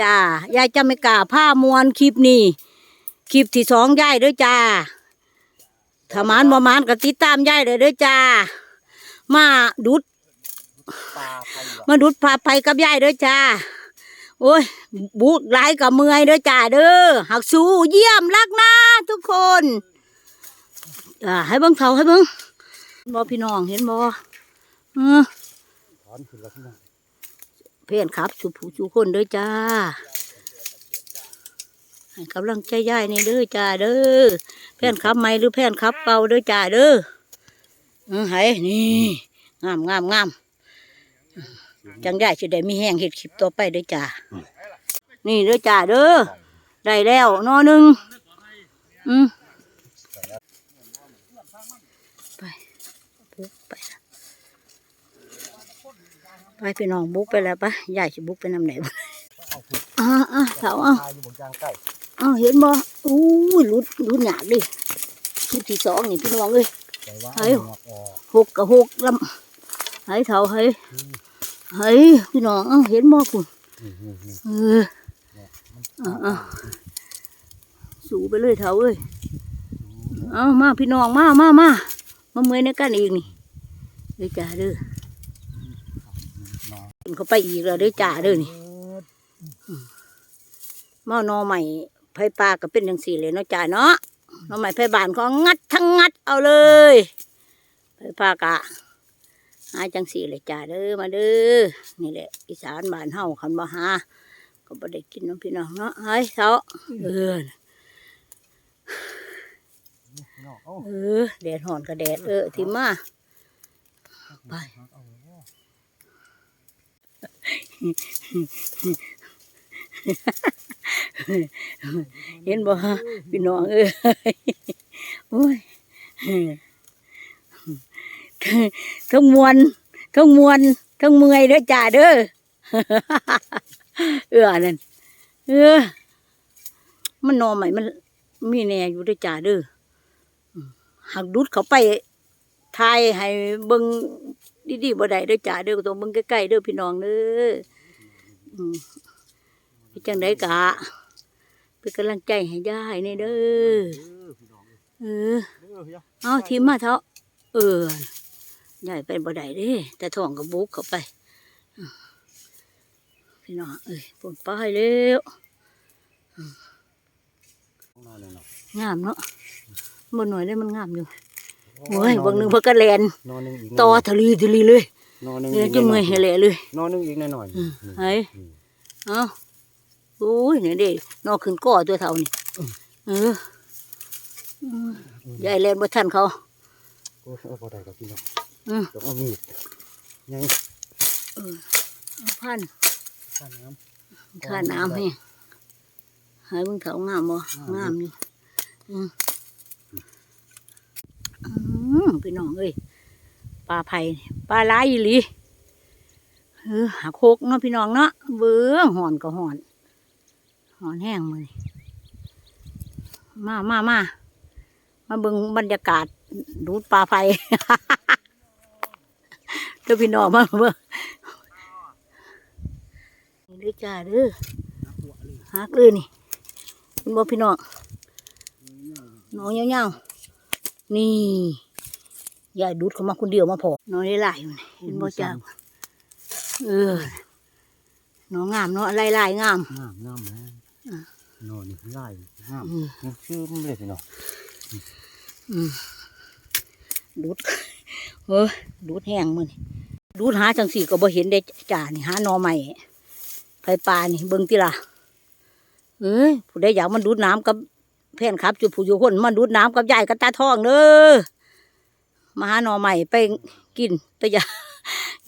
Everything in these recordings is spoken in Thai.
จ้ายายจะไม่กล้าผ้ามวนคลิปนี้คลิปที่สองยายเด้อจ้าถ้ามานบ่มานก็ติดตามยายเด้อเด้อจ้า มาดุด มาดุดพาไปกับยายเด้อจ้าโอ้ยบุกหลายกับเมื่อยเด้อจ้าเด้อหักสู้เยี่ยมรักนะทุกคนอ่าให้เบิ่งเขาให้เบิ่งบ่พี่น้องเห็นบ่เออถอนขึ้นแล้วพี่น้อง เพื่อนครับสุผู้สุคนเด้อจ้าให้กำลังใจย่ายในเด้อจ้าเด้อเพื่อนครับใหม่หรือเพื่อนครับเก่าเด้อจ้าเด้อเออให้นี่งามงามงามจังได้จะได้มีแห้งเห็ดคลิปต่อไปเด้อจ้านี่เด้อจ้าเด้อได้แล้วนอหนึ่งอืมไปบุกไปละ ไปพี่น้องบุกไปแล้วปะยายจะบุกไปนำไหนบ่อ่าอ่าเสาอะปลาอยู่บนยางไก่อ้าวเห็นบ่อู้ยรุดรุดหยาดดิคลิปที่สองนี่พี่น้องเอ้ยแต่ว่าเฮ้เอายหมวกออกหกกับหกลำให้เท่าให้ให้พี่น้องเอ้าเห็นบ่คุณนี่นี่นี่เอออ่าอ่าสูไปเลยเท่าเอ้ยเอามาพี่น้องมามามามาเมื่อยในกันอีกนี่เด้อจ้าเด้อ น้องขึ้นเขาไปอีกแล้วเด้อจ้าเด้อนี่หม้อนอใหม่ไผปลาก็เป็นจังสี่เลยเนาะจ้าเนาะหนอใหม่ไผบานก็งัดทั้งงัดเอาเลยไผปลากะหาจังสี่เลยจ้าเด้อมาเด้อนี่แหละอีสานบ้านเฮาคันบ่หาก็บ่ได้กินน้ำพี่น้องเนาะเฮ้ยเสาเออพี่น้องเอ้าเออแดดห่อนก็แดดเออที่มาไป เห็นบ่พี่น้องเอ้ยโอ้ยทั้งมวนทั้งมวนทั้งเมื่อยเด้อจ้าเด้อเออนั่นเออ มันนอนใหม่มันมีแน่อยู่เด้อจ้าเด้อหักดุดเขาไปทายให้เบิ่ง ดีๆบ่ได้เด้อจ้าเด้อต้องเบิ่งใกล้ๆเด้อพี่น้องเด้ออืมเป็นจังไดกะเป็นกำลังใจให้ยายนี่เด้อเออพี่น้องเออเออเฮ้ยเอาทีมมาเถอะเออยายไปบ่ได้เด้แต่ท้องก็บุกเข้าไปอืมพี่น้องเอ้ยปุ่นป้ายแล้วนอนเลยเนาะงามเนาะบนหน่อยได้มันงามอยู่ โอ้ยเบางหนึงเพิ่นก็แลนนอนหนึงอีกต่อทะลีทะลีเลยนอนหนึงเนี่ยอีกจะเมื่อยให้แหละเลยนอนหนึงอีกหน่อยๆอืมนี่ไอ้นี่เอาโอ้ยเนี่ยเด้นอกขึ้นก่อตัวเท่านี่เอออืมยายแลนบ่ทันเขา โอ้ยเอาพอได้กับพี่น้องอืม ต้องเอามีดยังเอาพันข้าน้ำค่าน้ำให้หายเบิ่งเถางามบ่งามอยู่อืมอืม พี่น้องเอ้ยปลาไผ่ปลาไหลหลีเออหาโคกเนาะพี่น้องเนาะเบื้องหอนก็หอนหอนแห้งมือมามามามาเบิ่งบรรยากาศดูดปลาไผ่เจ้าพี่น้องมาเบิ่งนี่ด้อจ้าเด้อฮักเลยนี่เป็นบ่พี่น้องน้องเงาวๆ นี่ยายดูดเขามาคนเดียวมาพอน้องได้หลายอยู่นี่เห็นบ่จ้าเออน้องงามเนาะลายลายๆงามน้ำน้ำนะอะนอนนี่ง่ายน้อืมำชื่อมันเลยพี่น้องอืมดูดเออดูดแห้งมือนี่ดูดหาจังสี่ก็บ่เห็นได้จ่านี่หาหนอใหม่ไผปลานี่เบิ่งติล่ะเอ้ยผู้ใดอยากมันดูดน้ำกับ แฟนครับจุผู้อยู่คนมันดูดน้ำกับยายกับตาทองเด้อมาหาหนอใหม่ไปกินแตะยา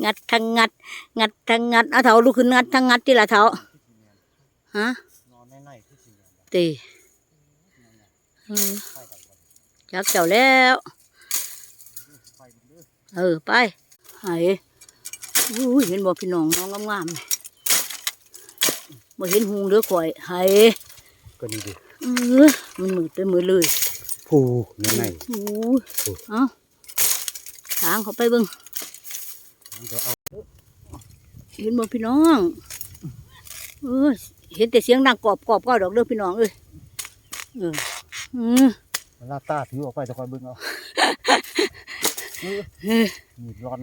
งัดทั้งงัด งัดทั้งงัดเอาเถาลุกขึ้นงัดทั้งงัดติล่ะเถาฮะนอนในๆที่สิเนี่ยตีเออจักเจ้าแล้วไฟมันเด้อเออ ไปไห้อุ้ยเห็นบ่พี่น้องน้องงามๆนี่บ่เห็นหุงเด้อข่อยไห้ก็นี่ดิเออ มันมืดไปมืดเลยผู้ในในโอ้ยเอาทางเขาไปเบิ่งมันก็เอาเห็นบ่พี่น้องเออเห็นแต่เสียงดังกรอบกรอบก็ดอกเด้อพี่น้องเอ้ยเอออืมเวลาตาถือออกไปจะคอยเบิ่งเอาเออเฮ้ยมีดร้อน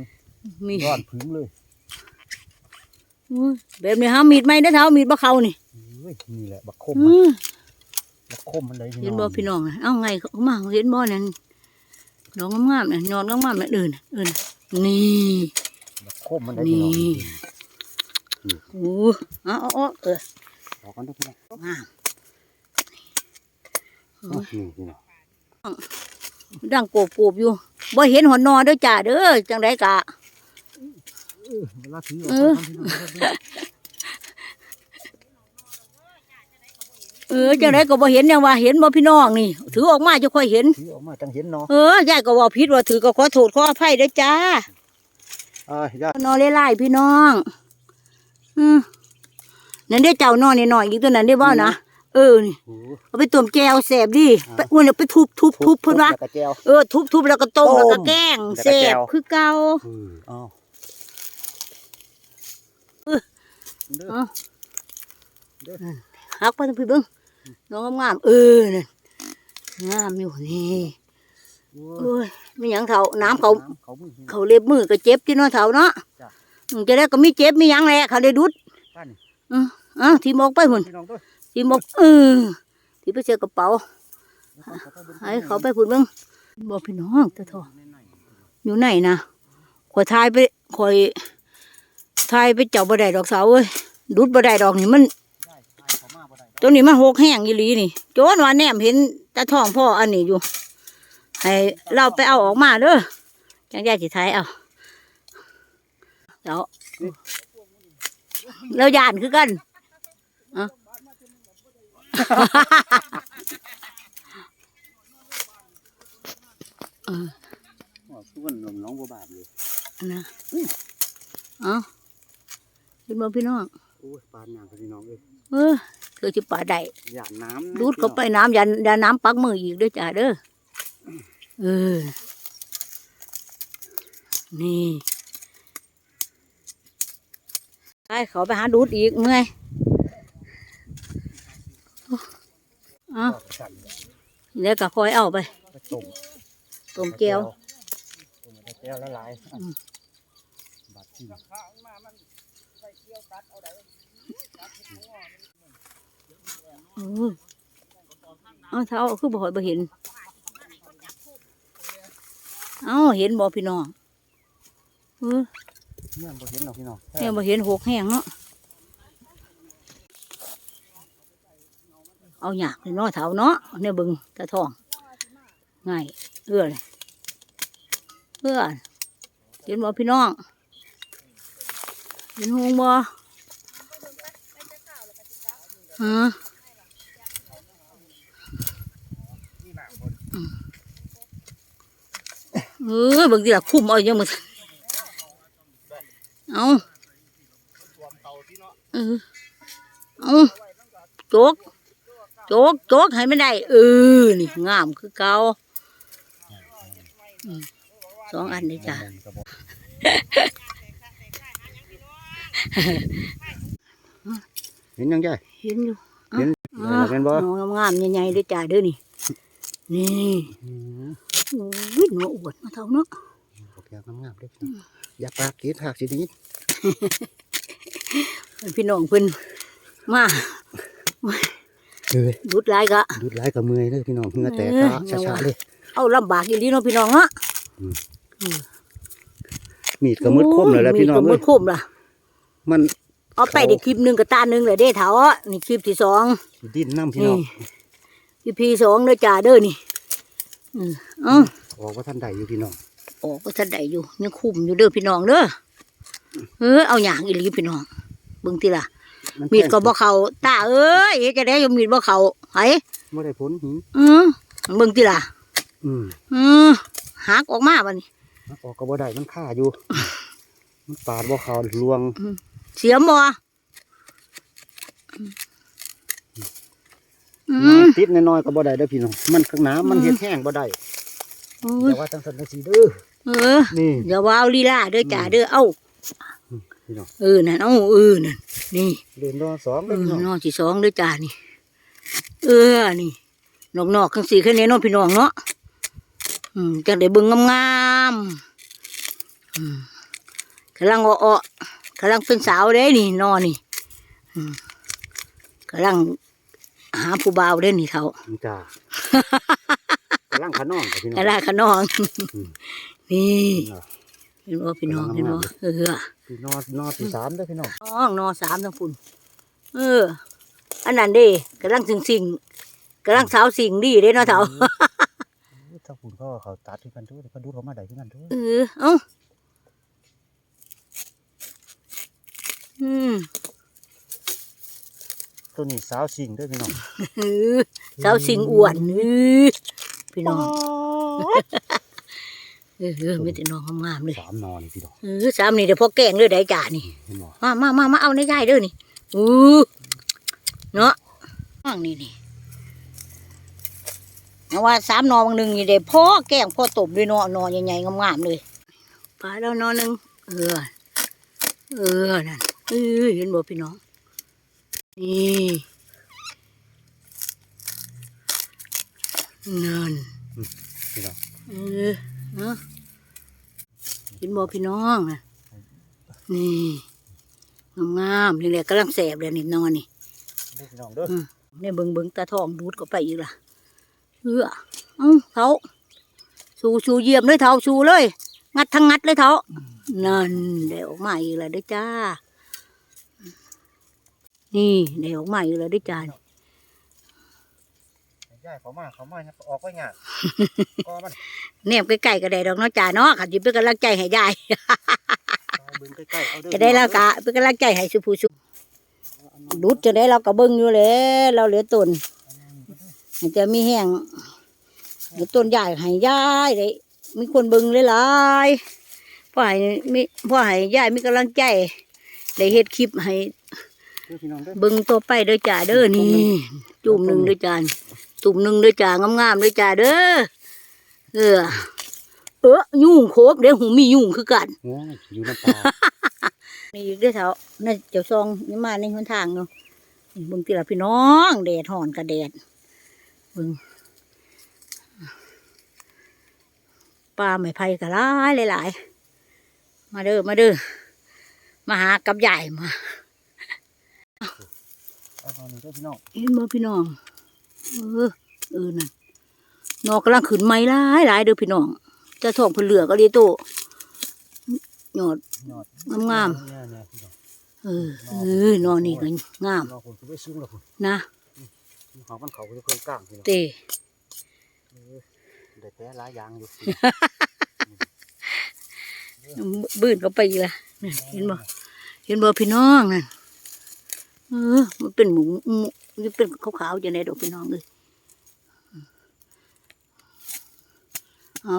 มีร้อนผึ้งเลยอุ้ยแบบนี้หามีดไหมเด้อเท้ามีดบ่เข้านี่เฮ้ยนี่แหละบักคมอืมันม บักคมมันเลยเห็นบ่พี่น้องน่ะเอ้าไงเขามาเห็นบ่นั่นดอกงามๆน่ะนอนงามๆน่ะเดินเอิ้นนี่บักคมมันเลยพี่น้องนี่โอ้เอาเอาเอาเออออกกันเด้อพี่น้องงามอ๋อนี่พี่น้องดังโกบโกบอยู่บ่เห็นหอนนอเด้อจ้าเด้อจังไดกะเออเวลาถือออก เอไปอพี่น้องเด้อเออจังไดก็บ่เห็นเนี่ยว่าเห็นบ่พี่น้องนี่ ถือออกมาจะค่อยเห็น ถือออกมาจังเห็นเนาะเออยายก็ว่าผิดว่าถือก็ขอโทษขออภัยเด้อจ้าอ่าญาตินอนไล่ๆพี่น้อง อืมนั่นได้เจ้านอนนี่หน่อยอีกตัวนั้นได้บ่นะเออนี่โอ้เอาไปต้มแก้วแสบดิไปอ้วนเอาไปทุบทุบทุบเพิ่นว่าแล้วก็แก้วเออทุบทุบแล้วก็ต้มต้มแล้วก็แกงแล้วก็แสแก้บวคือเก่าเออเอาเออเด้อเอาเด้อหักไปทางพี่เบิ่ง น้องงามๆเออนั่นงามอยู่นี่โอ้เอ้ยไม่หยังเฒ่าน้ำเขา เขามือพี่น้องเขาเล็บมือก็เจ็บที่เน้อเฒ่าเนาะจ้ะ อืมจะได้ก็มีเจ็บมีหยังแหละเขาได้ดุดท่านเออเอาทีมออกไปหุ่นพี่น้องเด้อทีมออกเออที่ไปเจอกระเป๋า ให้เขาไปพุ่นเบิ่งบอกพี่น้องตะทองอยู่ไหนนะข่อยทายไปข่อยทายไปเจ้าบ่ได้ดอกสาวเอ้ยดุดบ่ได้ดอกนี่มัน ตัวนี้มันหกแห้งอีหลีนี่โจนว่าแนมเห็นตะทองพ่ออันนี้อยู่ ให้เราไปเอาออกมาเด้อจังยายสิทายเอาเดี๋ยวเราย่านคือกันเอะส่วนลมน้องบัวบาทเลยนะเอาพี่น้องพี่น้องโอ้ยปานอย่างกับพี่น้องเอ้ยเออ เกิดจะป่าได้หยาดน้ำนะดูดเข้าไปน้ำยันยันน้ำปักมืออีกเด้วยจ้าเด้อเออนี่ไปเขาไปหาดูดอีกเมื่อยเอาพี่น้องสั่นเดี๋ยวก็คอยเอาไปไปต้มต้มแก้วต้มแก้วละลายอะอืมบาดที่ เออเอาเท้าคือบ่หอยบ่เห็น เอาเห็นบ่พี่น้องเออเนี่ยบ่เห็นหรอกพี่น้องแม่บ่เห็นหกแห้งเนาะ เอาหยากเลยเนาะเท้าเนาะเนี่ยเบึงตะทอง ง่ายเอื้อเลยเอื้อเห็นบ่พี่น้อง เห็นหงบ่ฮะ เออบางทีละคุ้มเอาอย่างมึงเอาเออเอาโจกโจกโจกให้ไม่ได้เออนี่งามคือเก่าอืมสองอันเลยจ้ะเห็นยังไงเห็นอยู่เห็นอ่าเห็นบ่น้องงามๆใหญ่ๆด้วยจ้าเด้อนี่นี่อืม โอ้ยหนูอวดมาเท่าเนาะโอเคงามๆเด้อพี่น้องอย่าปากกีดหักสิทีนี้พี่น้องเพิ่นมาเอ้ยดุดหลายกะดูดไหลายกับมือเลยพี่น้องเหงื่อแตกเออตาช้าๆเลยเอาลำบากอีหลีเนาะพี่น้องเนาะมีดก็มืดคมเลยแหละพี่น้องมีดก็มืเอ้ยดคมล่ะ มันเอาไปได้คลิปหนึ่งกับตาหนึ่งเลยเด้เถาอะนี่คลิปที่สองดิ้นน้ำพี่นี่น้องคลิปที่สองเด้อจ้าเด้อนี่อืม เอ้าออกว่าท่านใดอยู่พี่น้องออกก็ทันได้อยู่ยังคุมอยู่เด้อพี่น้องเด้อเออเอาอย่างอีหลีพี่น้องเบิ่งติล่ะนมีดก็บ่เข้าตาเอ้ยเฮ็ดจะได้อยู่มีดบ่เข้าไผไม่ได้ผลหินอือเบิ่งติล่ะอืมอือหักออกมาบัดนี้ออกก็บ่ได้มันฆ่าอยู่มันปาดบ่เขาลวงเสียมบ่อืมน้ำ ติดน้อยๆก็บ่ได้เด้อพี่น้องมันข้างน้ำมันเฮ็ดแห้งบ่ได้โอ้ยแต่ว่าจังซั่นจังซี่เด้อเออนี่อย่าว่าเอาลีลาเด้อจ้าเด้อเอ้าพี่น้องเออนั่นเอ้าเออนั่นนี่เดินรอสองเอเลยพี่น้องอนอที่สองเด้วยจ้านี่ เออนี่นอกนอกๆทั้งสี่แค่นี้เน้องพี่น้องเนาะอืมจังได้เบิ่งงามๆอืมกำลังอ้อๆกำลังเป็นสาวเด้นี่นอนี่อืมกำลัง หาผู้บ่าวเด้นี่เขานี่จ้ากำลังขะน้องกับพี่น้องกำลังขนองอืมนี่นี่เนาะเห็นว่าพี่น้องกำลังเห็นงามว่าเออพี่นอนนอนที่สามเด้อพี่น้องน้องนอสามทั้งฝุ่นเออ อันนั้นเด้กำลังสิงสิงๆกำลังสาวสิงดีเด้เนาะเถาถ้าคุณก็เขาตัดที่กันทุกเขาดูเขามาได้ที่กันทุกเออเอ้าอืม ตัวนี้สาวสิงเด้อพี่น้องเออสาวสิงอ้วนเออพี่น้องเออเออไม่แต่น้องงามๆเลยสามนอนนี่พี่น้องเออสามนี่เดี๋ยวพ่อแกงเลยได้จ่านี่เห็นบ่มามามามาเอาในยายเด้อนี่อู้เนาะว่างนี่นี่เอาว่าสามหนอบางหนึ่งนี่เดี๋ยวพ่อแกงพ่อตบด้วยเนาะหนอใหญ่ๆงามๆเลยปลาแล้วหนอหนึ่งเออเออนั่นเออเห็นบ่พี่น้อง นี่นั่นพี่น้องเออเนาะเห็นบ่พี่น้องนะนี่งามๆนี่แหละกำลังแสบเลยนี่นอนนี่เด้อพี่น้องเด้อเนี่ยเบิงเบิงตาทองดูดก็ไปอีกล่ะเออเอ้าเท้าชูชูเหยียบเลยเท้าชูเลย งัดทั้งงัดเลยเท้านั่นเดี๋ยวออกมาอีกแล้วเด้อจ้า นี่เดี๋ยวออกมาอีกแล้วเด้อจ้าย่ายเขามาเขามาออกไว้งานก็มันแนบใกล้ๆก็ได้ดอกเนาะจ้าเนาะขันจิเป็นกำลังใจให้ยายเบิ่งใกล้ๆเอาเด้อจะได้แล้วกะเป็นกำลังใจให้สุผู้สุดูดจะได้เราก็เบิ่งอยู่แหล้วเราเหลือต้นมันจะมีแห้งเหลือต้นใหญ่ให้ยายได้มีคนเบิ่งหลายๆพ่อให้มีพ่อให้ยายมีกำลังใจได้เฮ็ดคลิปให้ เด้อพี่น้องเด้อเบิ่งต่อไปเด้อจ้าเด้อนี่ จุ่มหนึ่งเด้อจ้าจุ่มหนึ่งเด้อจ้างามๆเด้อจ้าเด้อเออเออยุ่งโคกเด้อหูมียุ่งคือกันโอ้ยอยู่น้ำปลานี่อีกเด้อเถาน่าเจ้าซองนี่มาในหนทางเนาะนี่เบิ่งติละพี่น้องแดดห่อนกับแดดเบิ่งปลาไม้ไผ่ก็หลายหลายๆมาเด้อมาเด้อมาหากับใหญ่มา เอาตอนนี้เด้อพี่น้องเห็นบ่พี่น้อง เออ เออนั่นนอกกำลังขึ้นไม้หลายหลายเด้อพี่น้อง จะทองเพนเหลือก็ดีโตยอดยอดงามเนี่ยเนี่ยพี่น้องเออ เออนอนนี่ก็งามรอคนก็ไปซึ้งแล้วคนนะเขามันเขาก็จะเพิ่มกลางพี่น้องเตเออได้แต่หลายอย่างอยู่บื้นเข้าไปอีกละนั่นเห็นบ่เห็นบ่พี่น้องนั่นเออ มันเป็นหมูหมูมันเป็นขาวๆจะไหนดอกพี่น้องเลยเอา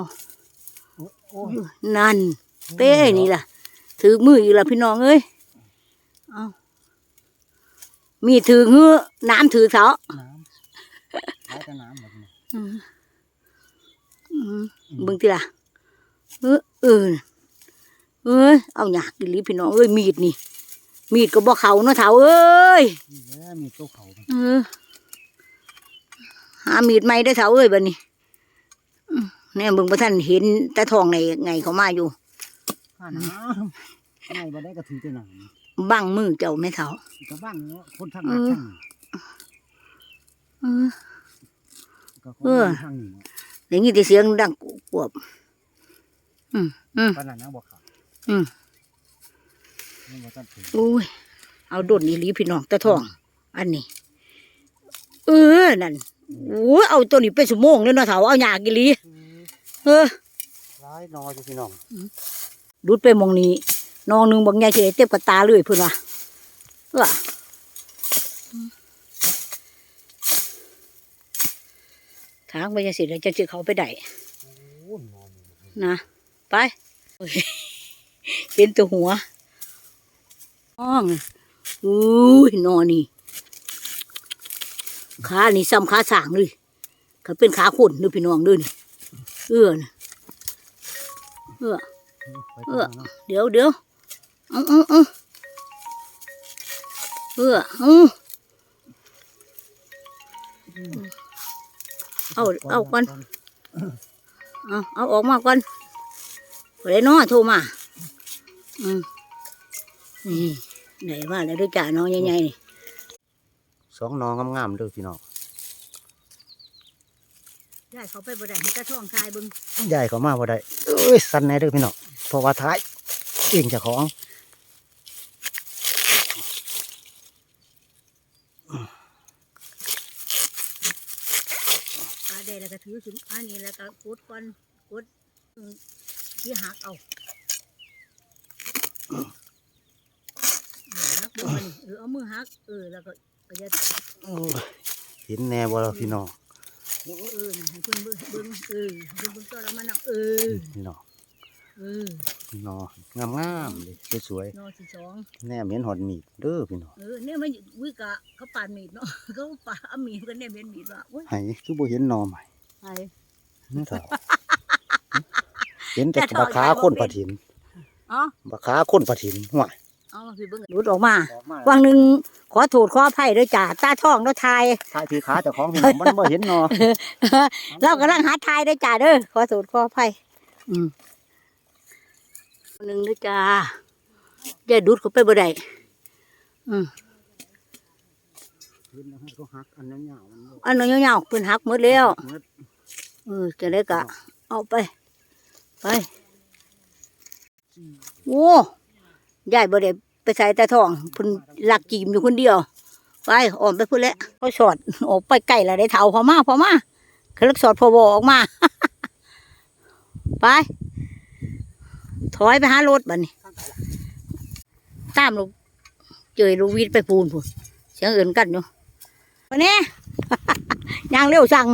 โอ้ยนั่น เป้นี่ล่ะ ถือมืออีกละพี่น้องเอ้ยเอามีถือเงื้อน้ำถือเสาน้ำหลายแต่น้ำหมดนี่อืมอืมเบิ่งติล่ะเออเออเอ้ยเอาหยากกินลิพี่น้องเอ้ยมีดนี่ มีดก็บ่เขาเนาะเถาเอ้ยนี่แหละมีโต๊ะเขาเออหามีดใหม่ได้อเถาเอ้ยบัดนี้อืมแน่เบิ่งบ่ทันเห็นตาทองในไงเขามาอยู่ข้าน้ำไงบ่ได้ก็ถือแต่หนังบังมือเจ้าแม่เถาก็บ้างเนาะคนทางนั้นทางนี้เออก็คนเออทางนี้เนาะได้ยินแต่เสียงดังกวบ อืมอืมปานนั้นนะบ่ขาดอืมนี่บ่ทันถึง อุ้ยเอาดนอีหลีพี่น้องตาทอง อันนี้ เออนั่นโอ้ยเอาตัวนี้เป็นสมงเลยเนาะเถาเอาหยากอีหลีเออร้ายนอจ้ะพี่น้องดูดไปหมองนี้น้องหนึงบางใหญ่สิได้เต็มกับตาเลยเพิ่นว่าเออทางไปจะสิแล้วจะสิเขาไปได้โอ้ยนอนอยู่นะ ไปโอ้ยเห็นตัวหัว น้องอุ้ยนอนนี่ขานี่ซ้ำขาสางเลยก็เป็นขาคนด้วยพี่น้องด้วยนี่เอื้อนะเอื้อเอเออเดี๋ยวเดี๋ยวเอาเอาเอาเออเอาเอาเอาก่อนเอาเอาออกมาก่อนผู้ใดน้อโทรมา อืม นี่ไหนว่าแล้วด้วยจ่าน้องใหญ่ๆนี่สองหน้องงามๆเด้อพี่น้องได้เขาไปบ่ได้ให้กระท่องทายเบึงยายเขามาบ่ได้เอ้ยสั่นแน่เด้อพี่น้องเพราะว่าท้ายเองเจ้าของปลาได้แล้วก็ถือถึงอันนี้แล้วก็กดก่อนกดอืมที่หักเอาหักเบิ่ง มานี่เออเอามือหักเออแล้วก็ก็จะโอ้ยเห็นแน่บ่ล่ะพี่น้องเออนะให้เพิ่นเบิ่งเบิ่งเออให้เพิ่นเบิ่งตัวเรามันเอาเออพี่น้องเออพี่น้องงามๆเลยสวยนอสิสองๆแน่เหม็นหอดมีดเด้อพี่น้องเออเนี่ยมันวิกะเขาปาดมีดเนาะเขาปาดเอามีดกันเนี่ยเป็นมีดว่าอุ้ยไห้คือบ่เห็นหนอใหม่ไอ้นี่เถอะเห็นแต่บักขาคนปะถินอ๋อบักขาคนปะถินห่วย เอามาพี่เบิ่งหลุดออกมาวังหนึ่งขอโทษขออภัยด้วยจ้าตาท่องแล้วทายท้ายที่ขาเจ้าของพี่น้องมันบ่เห็นหนอเรากำลังหาทายด้วยจ้าเด้อขอโทษขออภัยอืมหนึ่งด้วยจ้าอย่าดูดเขาไปบ่ได้อืมเขาหักอันนั้นยาวมันอันนั้นยาวๆเพิ่นหักหมดแล้วหมดเออจะได้กะเอาไป ไป โอ้ ยายบ่ได้ไปใส่ตาทองเพิ่นลักจีมอยู่คนเดียว ไปอ่อมไปพุ่นแล้วเขาสอดออกไปไกลแล้วได้เท่าพอมาพอมาเขาลักสอดพอวอออกมา ไป ถอยไปหารถบัดนี้ตามลูกเจอลูกวิทย์ไปปูนพูนเสียงเอื่นกันอยู่วันนี้ยางเร็วสั่ง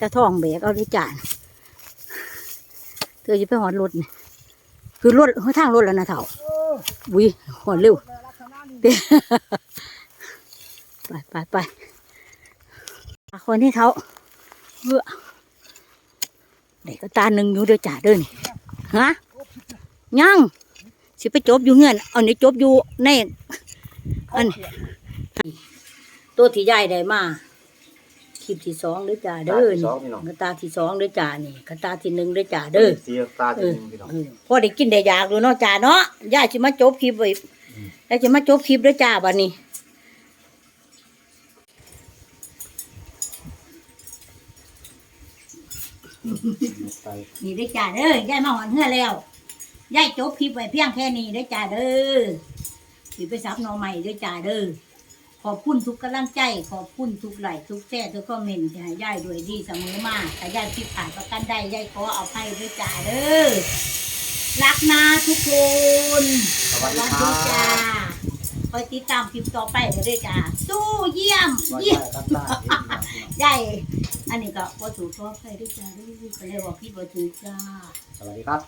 ตาทองแบกเอาได้จานเธอจะไปหอดรถนี่ คือรถทางรถแล้วนะเถ่าวิหอดเร็วไปไปไปอะคนที่เขาเมื่อเด็กก็ตาหนึ่งอยู่เด้อจ่าเด้อนี่ฮะยังสิไปจบอยู่เงื่อนเอานี่จบอยู่ในอันตัวที่ใหญ่ได้มา คลิปที่สองเด้อจ่าเด้อสนี่องพี่น้องกระตาที่สองเด้อจ่านี่กระตาที่หนึ่งเด้อจ่าเด้อเสียตาที่หนึ่งพี่น้องเออพอได้กินได้อยากดูเนาะจ่าเนาะย่าสิมาจบคลิปไว้ย่าสิมาจบคลิปเด้อจ่าบัดนี้ไปนี่ได้อจ่าเด้อยายมาหอนเฮือแล้วยายจบคลิปไว้เพียงแค่นี้ได้อจ่าเด้อสิไปซับหนอใหม่เด้อจ่าเด้อ ขอบคุณทุกกำลังใจ ขอบคุณทุกไลค์ทุกแชร์ทุกคอมเมนต์ที่ให้ยายด้วยดีเสมอมาแต่ยายผิดพลาดประกันใดยายขอเอาภัยด้วยจ่าเด้อรักนะทุกคนสวัสดีวัสครัดีจ้าบคอยติดตามคลิปต่อไปเลยเด้อจ้าสู้เยี่ยมสวัสดีเยี่ยมครับตาที่พี่น้องใหญ่อันนี้ก็พอถูกขอไปด้วยจ้าด้วยก็เลยบอกพี่ว่าถือจ้าสวัสดีครับ